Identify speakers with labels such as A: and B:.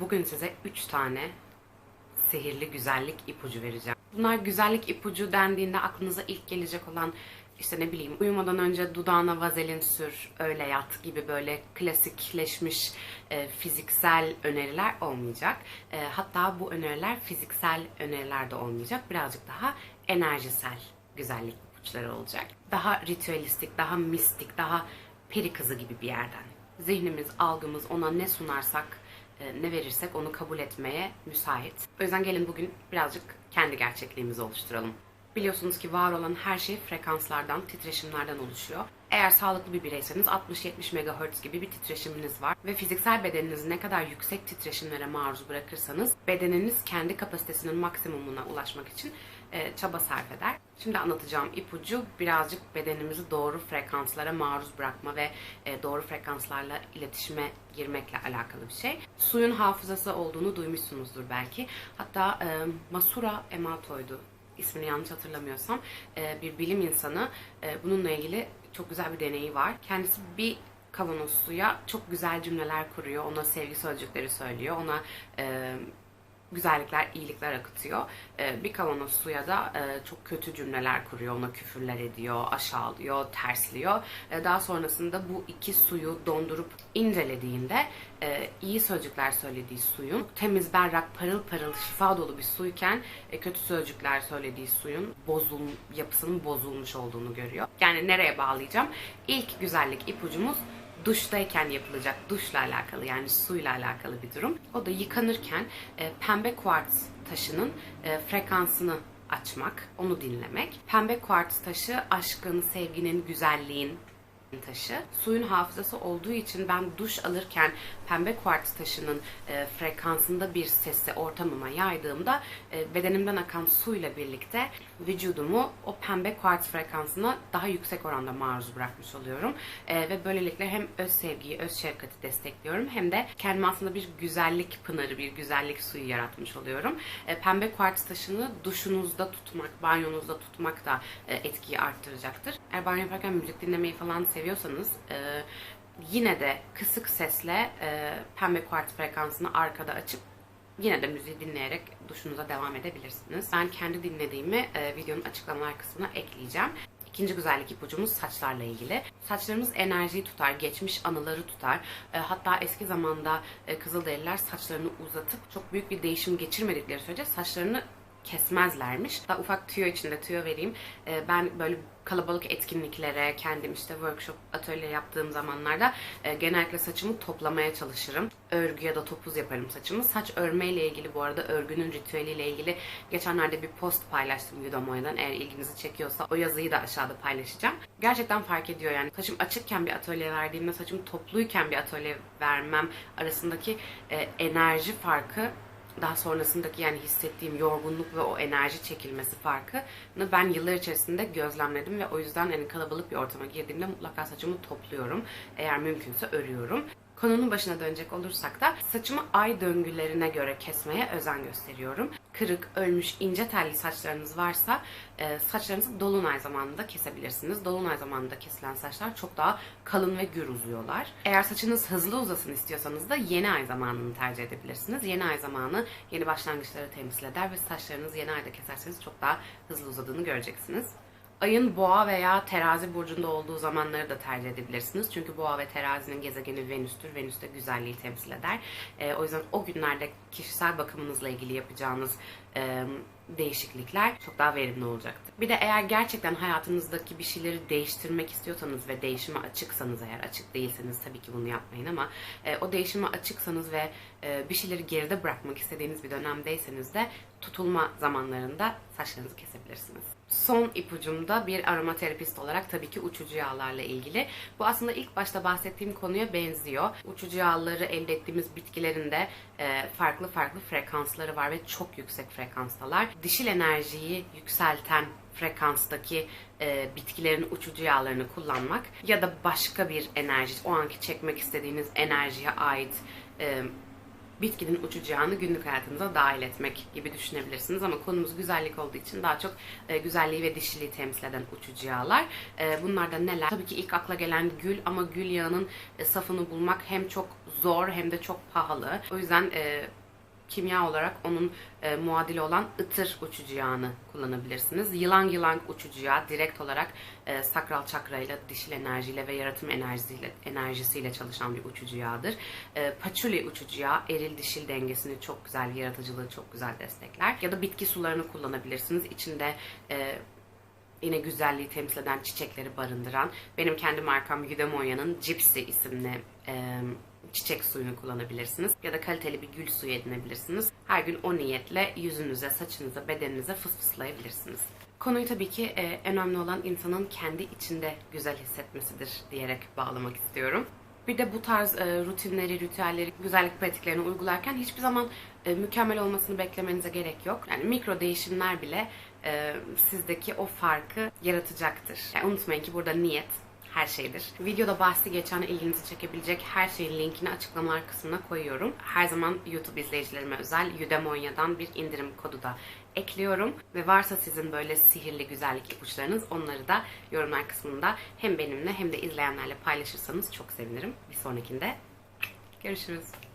A: Bugün size 3 tane sihirli güzellik ipucu vereceğim. Bunlar güzellik ipucu dendiğinde aklınıza ilk gelecek olan işte ne bileyim uyumadan önce dudağına vazelin sür, öyle yat gibi böyle klasikleşmiş e, fiziksel öneriler olmayacak. E, hatta bu öneriler fiziksel öneriler de olmayacak. Birazcık daha enerjisel güzellik ipuçları olacak. Daha ritüelistik, daha mistik, daha peri kızı gibi bir yerden. Zihnimiz, algımız ona ne sunarsak, ne verirsek onu kabul etmeye müsait. O yüzden gelin bugün birazcık kendi gerçekliğimizi oluşturalım. Biliyorsunuz ki var olan her şey frekanslardan, titreşimlerden oluşuyor. Eğer sağlıklı bir bireyseniz 60-70 MHz gibi bir titreşiminiz var ve fiziksel bedeninizi ne kadar yüksek titreşimlere maruz bırakırsanız bedeniniz kendi kapasitesinin maksimumuna ulaşmak için e, çaba sarf eder. Şimdi anlatacağım ipucu birazcık bedenimizi doğru frekanslara maruz bırakma ve e, doğru frekanslarla iletişime girmekle alakalı bir şey. Suyun hafızası olduğunu duymuşsunuzdur belki. Hatta e, Masura Emoto'ydu ismini yanlış hatırlamıyorsam bir bilim insanı bununla ilgili çok güzel bir deneyi var. Kendisi bir kavanoz suya çok güzel cümleler kuruyor. Ona sevgi sözcükleri söylüyor. Ona güzellikler, iyilikler akıtıyor. Ee, bir kavanoz suya da e, çok kötü cümleler kuruyor, ona küfürler ediyor, aşağılıyor, tersliyor. Ee, daha sonrasında bu iki suyu dondurup incelediğinde e, iyi sözcükler söylediği suyun temiz, berrak, parıl parıl, şifa dolu bir suyken e, kötü sözcükler söylediği suyun bozul yapısının bozulmuş olduğunu görüyor. Yani nereye bağlayacağım? İlk güzellik ipucumuz duştayken yapılacak duşla alakalı yani suyla alakalı bir durum. O da yıkanırken e, pembe kuartz taşının e, frekansını açmak, onu dinlemek. Pembe kuartz taşı aşkın, sevginin, güzelliğin, taşı. Suyun hafızası olduğu için ben duş alırken pembe kuartz taşının e, frekansında bir sesi ortamıma yaydığımda e, bedenimden akan suyla birlikte vücudumu o pembe kuartz frekansına daha yüksek oranda maruz bırakmış oluyorum. E, ve böylelikle hem öz sevgiyi, öz şefkati destekliyorum hem de kendime aslında bir güzellik pınarı, bir güzellik suyu yaratmış oluyorum. E, pembe kuartz taşını duşunuzda tutmak, banyonuzda tutmak da e, etkiyi arttıracaktır. Eğer banyo yaparken müzik dinlemeyi falan seviyorsanız e, yine de kısık sesle e, pembe kuartz frekansını arkada açıp yine de müziği dinleyerek duşunuza devam edebilirsiniz. Ben kendi dinlediğimi e, videonun açıklamalar kısmına ekleyeceğim. İkinci güzellik ipucumuz saçlarla ilgili. Saçlarımız enerjiyi tutar, geçmiş anıları tutar. E, hatta eski zamanda e, Kızılderililer saçlarını uzatıp çok büyük bir değişim geçirmedikleri sürece saçlarını kesmezlermiş. Daha ufak tüyo içinde tüyo vereyim. Ee, ben böyle kalabalık etkinliklere, kendim işte workshop, atölye yaptığım zamanlarda e, genellikle saçımı toplamaya çalışırım. Örgü ya da topuz yaparım saçımı. Saç örmeyle ilgili bu arada örgünün ritüeliyle ilgili geçenlerde bir post paylaştım Udomoya'dan. Eğer ilginizi çekiyorsa o yazıyı da aşağıda paylaşacağım. Gerçekten fark ediyor yani. Saçım açıkken bir atölye verdiğimde saçım topluyken bir atölye vermem arasındaki e, enerji farkı daha sonrasındaki yani hissettiğim yorgunluk ve o enerji çekilmesi farkını ben yıllar içerisinde gözlemledim ve o yüzden yani kalabalık bir ortama girdiğimde mutlaka saçımı topluyorum. Eğer mümkünse örüyorum. Konunun başına dönecek olursak da saçımı ay döngülerine göre kesmeye özen gösteriyorum. Kırık, ölmüş, ince telli saçlarınız varsa e, saçlarınızı dolunay zamanında kesebilirsiniz. Dolunay zamanında kesilen saçlar çok daha kalın ve gür uzuyorlar. Eğer saçınız hızlı uzasın istiyorsanız da yeni ay zamanını tercih edebilirsiniz. Yeni ay zamanı yeni başlangıçları temsil eder ve saçlarınızı yeni ayda keserseniz çok daha hızlı uzadığını göreceksiniz. Ayın boğa veya terazi burcunda olduğu zamanları da tercih edebilirsiniz. Çünkü boğa ve terazinin gezegeni Venüs'tür. Venüs de güzelliği temsil eder. E, o yüzden o günlerde kişisel bakımınızla ilgili yapacağınız e, değişiklikler çok daha verimli olacaktır. Bir de eğer gerçekten hayatınızdaki bir şeyleri değiştirmek istiyorsanız ve değişime açıksanız eğer açık değilseniz tabii ki bunu yapmayın ama e, o değişime açıksanız ve e, bir şeyleri geride bırakmak istediğiniz bir dönemdeyseniz de tutulma zamanlarında saçlarınızı kesebilirsiniz. Son ipucumda bir aromaterapist olarak tabii ki uçucu yağlarla ilgili. Bu aslında ilk başta bahsettiğim konuya benziyor. Uçucu yağları elde ettiğimiz bitkilerin de e, farklı farklı frekansları var ve çok yüksek frekanstalar. Dişil enerjiyi yükselten frekanstaki e, bitkilerin uçucu yağlarını kullanmak ya da başka bir enerji, o anki çekmek istediğiniz enerjiye ait e, bitkinin uçacağını günlük hayatınıza dahil etmek gibi düşünebilirsiniz. Ama konumuz güzellik olduğu için daha çok e, güzelliği ve dişiliği temsil eden uçucu E, bunlar da neler? Tabii ki ilk akla gelen gül ama gül yağının e, safını bulmak hem çok zor hem de çok pahalı. O yüzden e, kimya olarak onun e, muadili olan ıtır uçucu yağını kullanabilirsiniz. Yılan yılan uçucu yağ direkt olarak e, sakral çakrayla, dişil enerjiyle ve yaratım enerjisiyle, enerjisiyle çalışan bir uçucu yağdır. E, patchouli uçucu yağ eril dişil dengesini çok güzel, yaratıcılığı çok güzel destekler. Ya da bitki sularını kullanabilirsiniz. İçinde e, yine güzelliği temsil eden çiçekleri barındıran benim kendi markam Eudaimoya'nın Gypsy isimli e, çiçek suyunu kullanabilirsiniz. Ya da kaliteli bir gül suyu edinebilirsiniz. Her gün o niyetle yüzünüze, saçınıza, bedeninize fısfıslayabilirsiniz. Konuyu tabii ki e, önemli olan insanın kendi içinde güzel hissetmesidir diyerek bağlamak istiyorum. Bir de bu tarz e, rutinleri, ritüelleri, güzellik pratiklerini uygularken hiçbir zaman e, mükemmel olmasını beklemenize gerek yok. Yani mikro değişimler bile e, sizdeki o farkı yaratacaktır. Yani unutmayın ki burada niyet her şeydir. Videoda bahsi geçen ilginizi çekebilecek her şeyin linkini açıklamalar kısmına koyuyorum. Her zaman YouTube izleyicilerime özel Eudaimonia'dan bir indirim kodu da ekliyorum. Ve varsa sizin böyle sihirli güzellik ipuçlarınız onları da yorumlar kısmında hem benimle hem de izleyenlerle paylaşırsanız çok sevinirim. Bir sonrakinde görüşürüz.